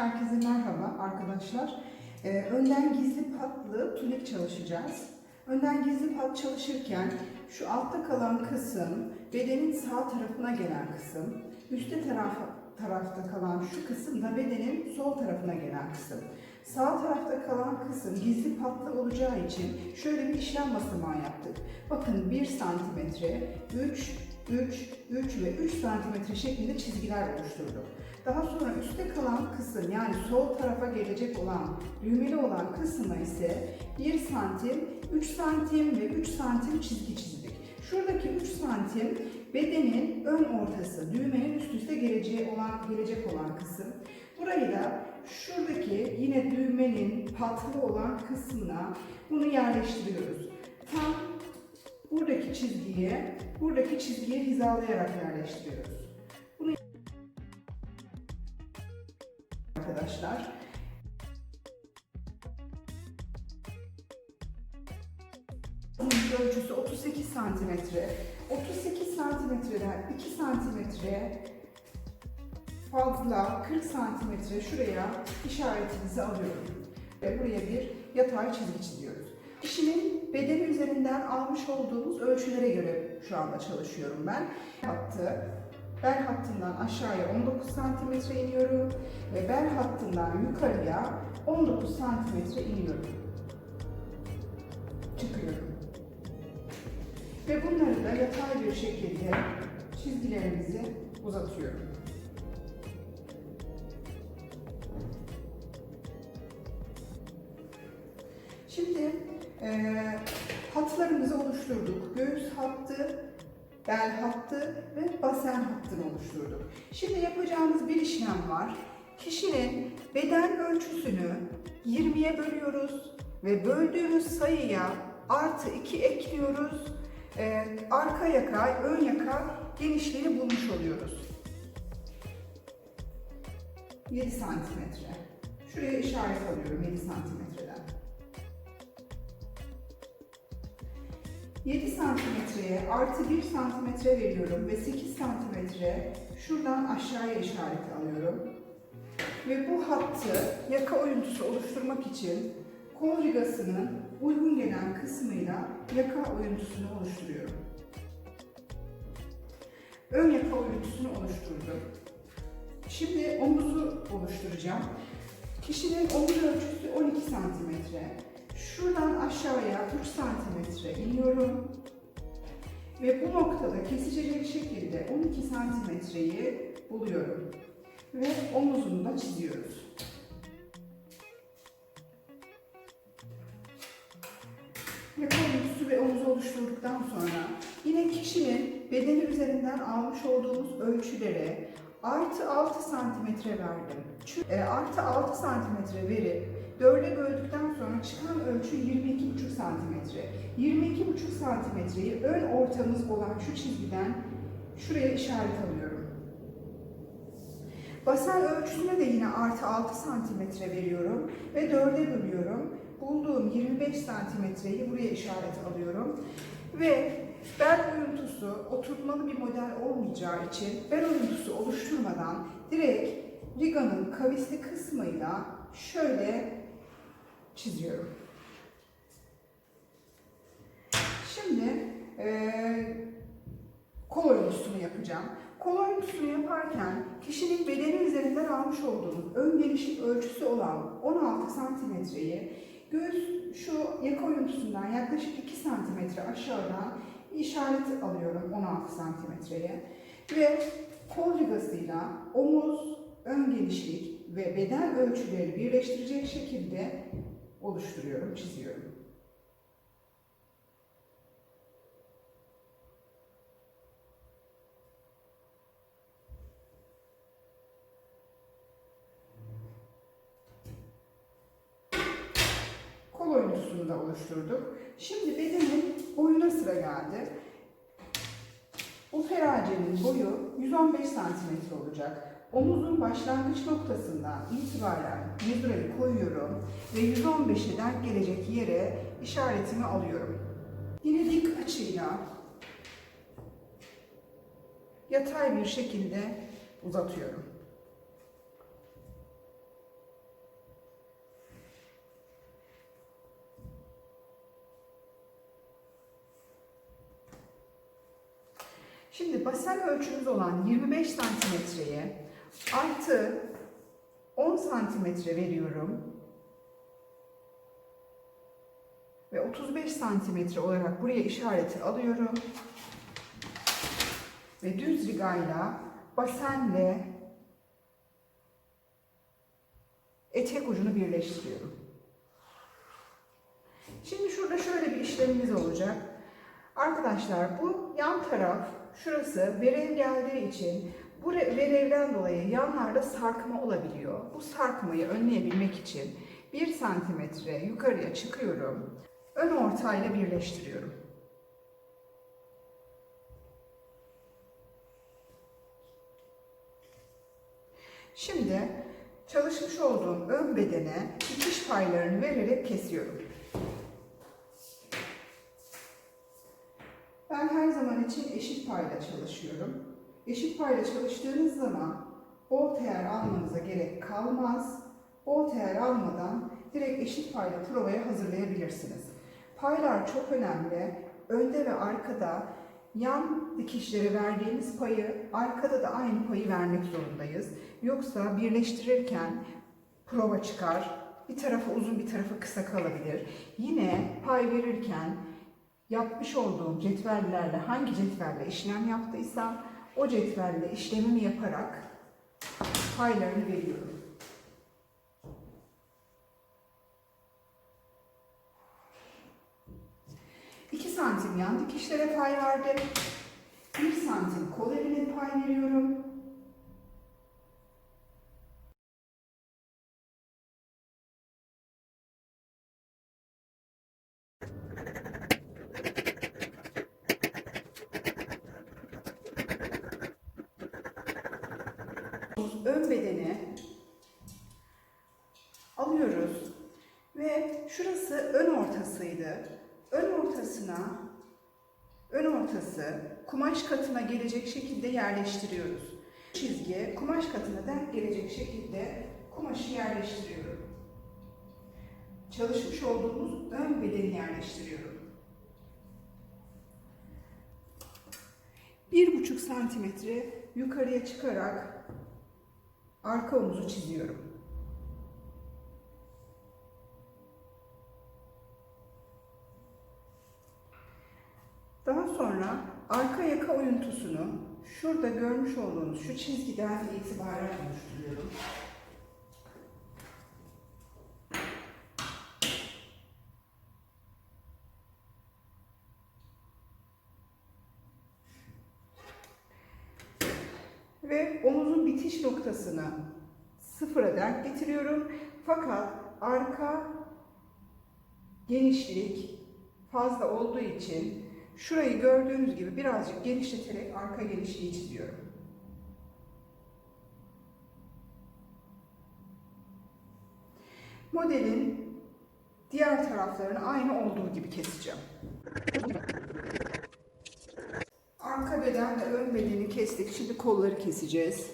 Herkese merhaba arkadaşlar. Ee, önden gizli patlı tünik çalışacağız. Önden gizli pat çalışırken şu altta kalan kısım bedenin sağ tarafına gelen kısım, üstte taraf, tarafta kalan şu kısım da bedenin sol tarafına gelen kısım. Sağ tarafta kalan kısım gizli patlı olacağı için şöyle bir işlem basamağı yaptık. Bakın 1 santimetre, 3, 3, 3 ve 3 santimetre şeklinde çizgiler oluşturduk. Daha sonra üstte kalan kısım yani sol tarafa gelecek olan düğmeli olan kısma ise 1 santim, 3 santim ve 3 santim çizgi çizdik. Şuradaki 3 santim bedenin ön ortası, düğmenin üst üste geleceği olan, gelecek olan kısım. Burayı da şuradaki yine düğmenin patlı olan kısmına bunu yerleştiriyoruz. Tam buradaki çizgiye, buradaki çizgiye hizalayarak yerleştiriyoruz. Arkadaşlar. Ölçüsü 38 santimetre. 38 santimetreden 2 santimetre fazla 40 santimetre şuraya işaretimizi alıyorum. Ve buraya bir yatay çizgi çiziyoruz. Kişinin bedeni üzerinden almış olduğumuz ölçülere göre şu anda çalışıyorum ben. Hattı, bel hattından aşağıya 19 santimetre iniyorum ve bel hattından yukarıya 19 santimetre iniyorum. Çıkıyorum. Ve bunları da yatay bir şekilde çizgilerimizi uzatıyorum. Şimdi e, hatlarımızı oluşturduk. Göğüs hattı, bel hattı ve basen hattını oluşturduk. Şimdi yapacağımız bir işlem var. Kişinin beden ölçüsünü 20'ye bölüyoruz ve böldüğümüz sayıya artı 2 ekliyoruz. E, arka yaka, ön yaka genişliğini bulmuş oluyoruz. 7 santimetre. Şuraya işaret alıyorum 7 santimetreden. 7 santimetreye artı 1 santimetre veriyorum ve 8 santimetre şuradan aşağıya işaret alıyorum. Ve bu hattı yaka oyuntusu oluşturmak için kol uygun gelen kısmıyla yaka oyuntusunu oluşturuyorum. Ön yaka oyuntusunu oluşturdum. Şimdi omuzu oluşturacağım. Kişinin omuz ölçüsü 12 santimetre. Şuradan aşağıya 3 santimetre iniyorum. Ve bu noktada kesişecek şekilde 12 santimetreyi buluyorum. Ve omuzunu da çiziyoruz. Yaka omuzsu ve omuzu oluşturduktan sonra yine kişinin bedeni üzerinden almış olduğumuz ölçülere artı 6 santimetre verdim. Çünkü, e, artı 6 santimetre verip 4'e böldükten sonra çıkan ölçü 22,5 santimetre. 22,5 santimetreyi ön ortamız olan şu çizgiden şuraya işaret alıyorum. Basen ölçüsüne de yine artı 6 santimetre veriyorum ve 4'e bölüyorum. Bulduğum 25 santimetreyi buraya işaret alıyorum. Ve bel oyuntusu oturtmalı bir model olmayacağı için bel oyuntusu oluşturmadan direkt riganın kavisli kısmıyla şöyle çiziyorum. Şimdi eee kol oyuntusunu yapacağım. Kol oyuntusunu yaparken kişinin bedeni üzerinden almış olduğumuz ön genişlik ölçüsü olan 16 santimetreyi göğüs şu yaka oyuntusundan yaklaşık 2 santimetre aşağıdan işaret alıyorum 16 santimetreye ve kol rigasıyla omuz, ön genişlik ve beden ölçüleri birleştirecek şekilde oluşturuyorum, çiziyorum. Kol oyuntusunu da oluşturduk. Şimdi bedenin boyuna sıra geldi. Bu feracenin boyu 115 santimetre olacak. Omuzun başlangıç noktasından itibaren 100 lirayı koyuyorum ve 115'e denk gelecek yere işaretimi alıyorum. Yine dik açıyla yatay bir şekilde uzatıyorum. Şimdi basen ölçümüz olan 25 santimetreye artı 10 santimetre veriyorum. Ve 35 santimetre olarak buraya işareti alıyorum. Ve düz rigayla basenle etek ucunu birleştiriyorum. Şimdi şurada şöyle bir işlemimiz olacak. Arkadaşlar bu yan taraf şurası verev geldiği için bu re- verevden dolayı yanlarda sarkma olabiliyor. Bu sarkmayı önleyebilmek için 1 santimetre yukarıya çıkıyorum. Ön ortayla birleştiriyorum. Şimdi çalışmış olduğum ön bedene dikiş paylarını vererek kesiyorum. Ben her zaman için eşit payla çalışıyorum. Eşit payla çalıştığınız zaman bol teyer almanıza gerek kalmaz. Bol teyer almadan direkt eşit payla provaya hazırlayabilirsiniz. Paylar çok önemli. Önde ve arkada yan dikişlere verdiğimiz payı arkada da aynı payı vermek zorundayız. Yoksa birleştirirken prova çıkar. Bir tarafı uzun bir tarafı kısa kalabilir. Yine pay verirken yapmış olduğum cetvellerle hangi cetvelle işlem yaptıysam o cetvelle işlemimi yaparak paylarını veriyorum. İki santim yan dikişlere pay verdim. Bir santim kol evine pay veriyorum. ön bedeni alıyoruz ve şurası ön ortasıydı. Ön ortasına ön ortası kumaş katına gelecek şekilde yerleştiriyoruz. Çizgi kumaş katına denk gelecek şekilde kumaşı yerleştiriyorum. Çalışmış olduğumuz ön bedeni yerleştiriyorum. Bir buçuk santimetre yukarıya çıkarak arka omuzu çiziyorum. Daha sonra arka yaka oyuntusunu şurada görmüş olduğunuz şu çizgiden itibaren oluşturuyorum. ve omuzun bitiş noktasını sıfıra denk getiriyorum. Fakat arka genişlik fazla olduğu için şurayı gördüğünüz gibi birazcık genişleterek arka genişliği çiziyorum. Modelin diğer taraflarını aynı olduğu gibi keseceğim. Arka beden ve ön bedeni kestik. Şimdi kolları keseceğiz.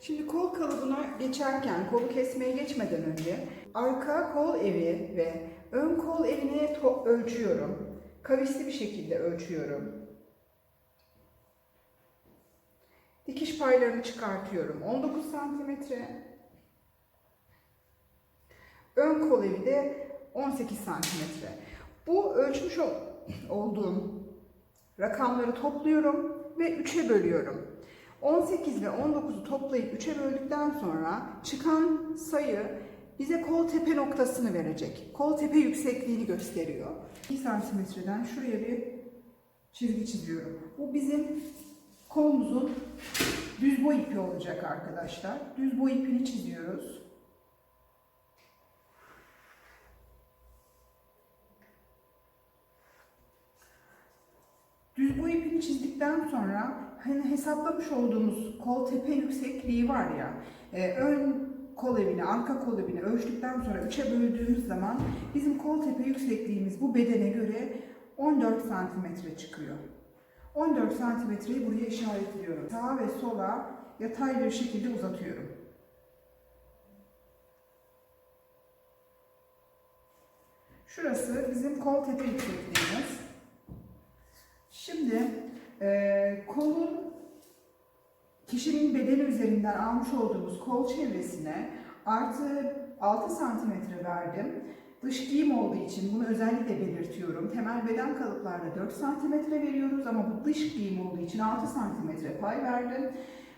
Şimdi kol kalıbına geçerken, kolu kesmeye geçmeden önce arka kol evi ve ön kol evini ölçüyorum. Kavisli bir şekilde ölçüyorum. Dikiş paylarını çıkartıyorum. 19 santimetre. Ön kol evi de 18 santimetre. Bu ölçmüş ol- olduğum rakamları topluyorum ve 3'e bölüyorum. 18 ve 19'u toplayıp 3'e böldükten sonra çıkan sayı bize kol tepe noktasını verecek. Kol tepe yüksekliğini gösteriyor. 2 santimetreden şuraya bir çizgi çiziyorum. Bu bizim kolumuzun düz boy ipi olacak arkadaşlar. Düz boy ipini çiziyoruz. Düz boy ipini çizdikten sonra hani hesaplamış olduğumuz kol tepe yüksekliği var ya, e, ön kol evini, arka kol evini ölçtükten sonra 3'e böldüğümüz zaman bizim kol tepe yüksekliğimiz bu bedene göre 14 santimetre çıkıyor. 14 santimetreyi buraya işaretliyorum. Sağa ve sola yatay bir şekilde uzatıyorum. Şurası bizim kol tepe yüksekliğimiz. Şimdi Ee, kolun kişinin bedeni üzerinden almış olduğumuz kol çevresine artı 6 santimetre verdim. Dış giyim olduğu için bunu özellikle belirtiyorum. Temel beden kalıplarda 4 santimetre veriyoruz ama bu dış giyim olduğu için 6 santimetre pay verdim.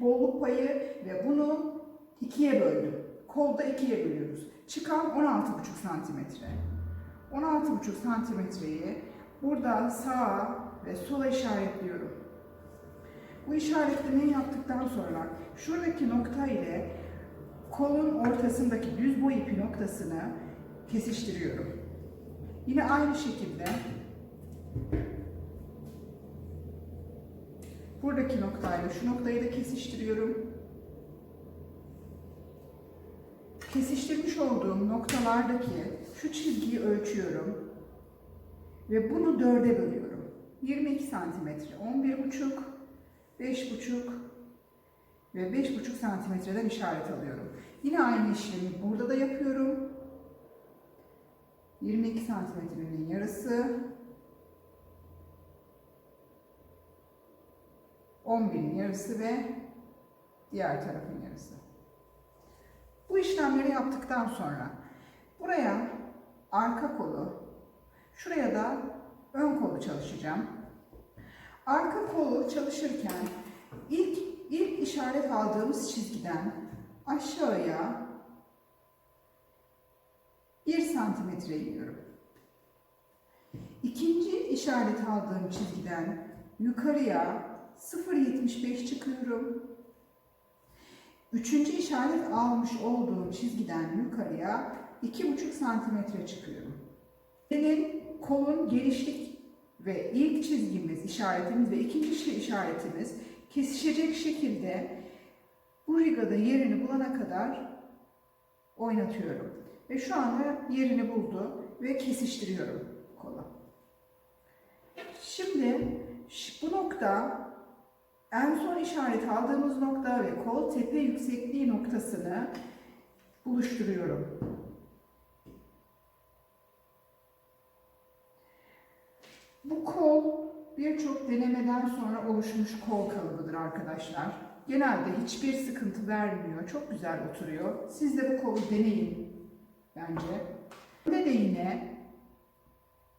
Bolluk payı ve bunu ikiye böldüm. Kolda ikiye bölüyoruz. Çıkan 16,5 santimetre. 16,5 santimetreyi burada sağa ve sola işaretliyorum. Bu işaretlemeyi yaptıktan sonra şuradaki nokta ile kolun ortasındaki düz boy ipi noktasını kesiştiriyorum. Yine aynı şekilde buradaki noktayla şu noktayı da kesiştiriyorum. Kesiştirmiş olduğum noktalardaki şu çizgiyi ölçüyorum ve bunu dörde bölüyorum. 22 santimetre, 11,5, 5,5 ve 5,5 santimetreden işaret alıyorum. Yine aynı işlemi burada da yapıyorum. 22 santimetrenin yarısı 11'in yarısı ve diğer tarafın yarısı. Bu işlemleri yaptıktan sonra buraya arka kolu, şuraya da ön kolu çalışacağım. Arka kolu çalışırken ilk ilk işaret aldığımız çizgiden aşağıya 1 santimetre iniyorum. İkinci işaret aldığım çizgiden yukarıya 0.75 çıkıyorum. Üçüncü işaret almış olduğum çizgiden yukarıya 2,5 santimetre çıkıyorum. Benim kolun genişlik ve ilk çizgimiz, işaretimiz ve ikinci işaretimiz kesişecek şekilde bu rigada yerini bulana kadar oynatıyorum. Ve şu anda yerini buldu ve kesiştiriyorum kola. Şimdi bu nokta en son işaret aldığımız nokta ve kol tepe yüksekliği noktasını buluşturuyorum. Bu kol birçok denemeden sonra oluşmuş kol kalıbıdır arkadaşlar. Genelde hiçbir sıkıntı vermiyor. Çok güzel oturuyor. Siz de bu kolu deneyin bence. Burada da yine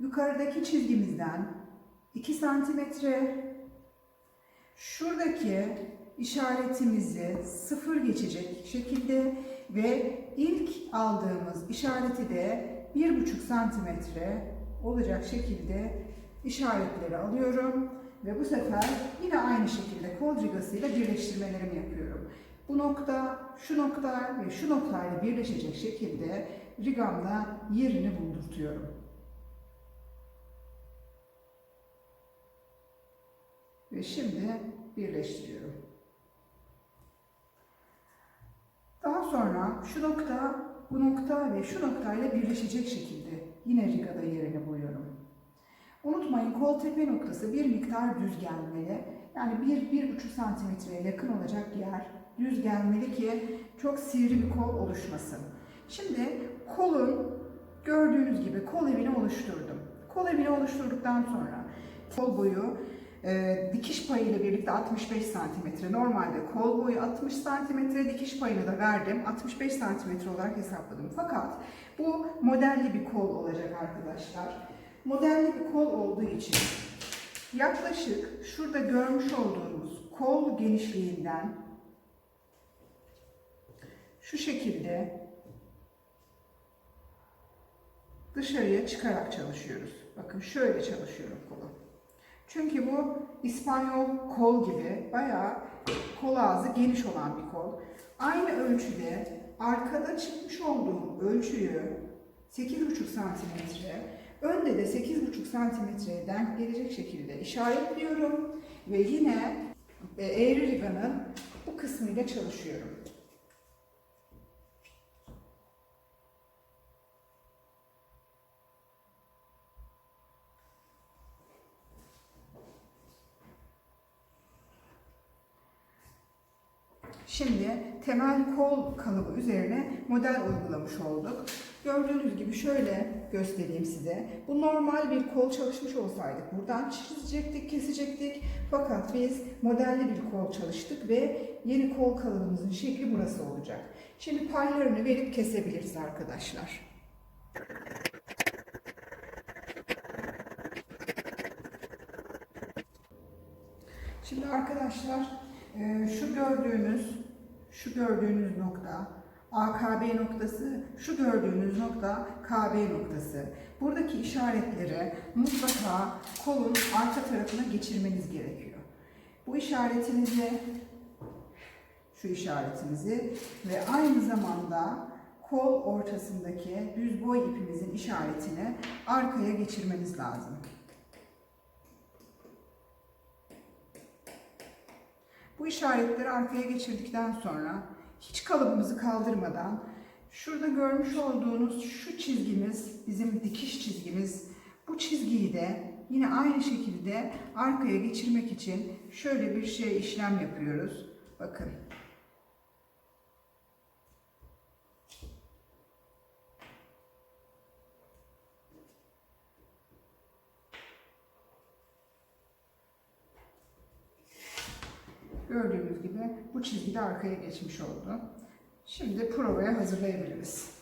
yukarıdaki çizgimizden 2 santimetre şuradaki işaretimizi sıfır geçecek şekilde ve ilk aldığımız işareti de 1,5 santimetre olacak şekilde işaretleri alıyorum ve bu sefer yine aynı şekilde kol rigasıyla birleştirmelerimi yapıyorum. Bu nokta, şu nokta ve şu noktayla birleşecek şekilde rigamda yerini buldurtuyorum. Ve şimdi birleştiriyorum. Daha sonra şu nokta, bu nokta ve şu noktayla birleşecek şekilde yine rigada yerini buluyorum. Unutmayın kol tepe noktası bir miktar düz gelmeli. Yani 1-1,5 santimetreye yakın olacak yer düz gelmeli ki çok sivri bir kol oluşmasın. Şimdi kolun gördüğünüz gibi kol evini oluşturdum. Kol evini oluşturduktan sonra kol boyu e, dikiş payı ile birlikte 65 santimetre. Normalde kol boyu 60 santimetre, dikiş payını da verdim. 65 santimetre olarak hesapladım. Fakat bu modelli bir kol olacak arkadaşlar. Modelli bir kol olduğu için yaklaşık şurada görmüş olduğunuz kol genişliğinden şu şekilde dışarıya çıkarak çalışıyoruz. Bakın şöyle çalışıyorum kolu. Çünkü bu İspanyol kol gibi bayağı kol ağzı geniş olan bir kol. Aynı ölçüde arkada çıkmış olduğum ölçüyü 8,5 santimetre, önde de 8,5 santimetreye denk gelecek şekilde işaretliyorum ve yine eğri riganın bu kısmıyla çalışıyorum. Şimdi temel kol kalıbı üzerine model uygulamış olduk. Gördüğünüz gibi şöyle göstereyim size. Bu normal bir kol çalışmış olsaydık buradan çizecektik, kesecektik. Fakat biz modelli bir kol çalıştık ve yeni kol kalıbımızın şekli burası olacak. Şimdi paylarını verip kesebiliriz arkadaşlar. Şimdi arkadaşlar e, şu gördüğünüz şu gördüğünüz nokta AKB noktası, şu gördüğünüz nokta KB noktası. Buradaki işaretleri mutlaka kolun arka tarafına geçirmeniz gerekiyor. Bu işaretinizi şu işaretimizi ve aynı zamanda kol ortasındaki düz boy ipimizin işaretini arkaya geçirmeniz lazım. Bu işaretleri arkaya geçirdikten sonra hiç kalıbımızı kaldırmadan şurada görmüş olduğunuz şu çizgimiz bizim dikiş çizgimiz. Bu çizgiyi de yine aynı şekilde arkaya geçirmek için şöyle bir şey işlem yapıyoruz. Bakın. Arkaya geçmiş oldu. Şimdi provaya hazırlayabiliriz.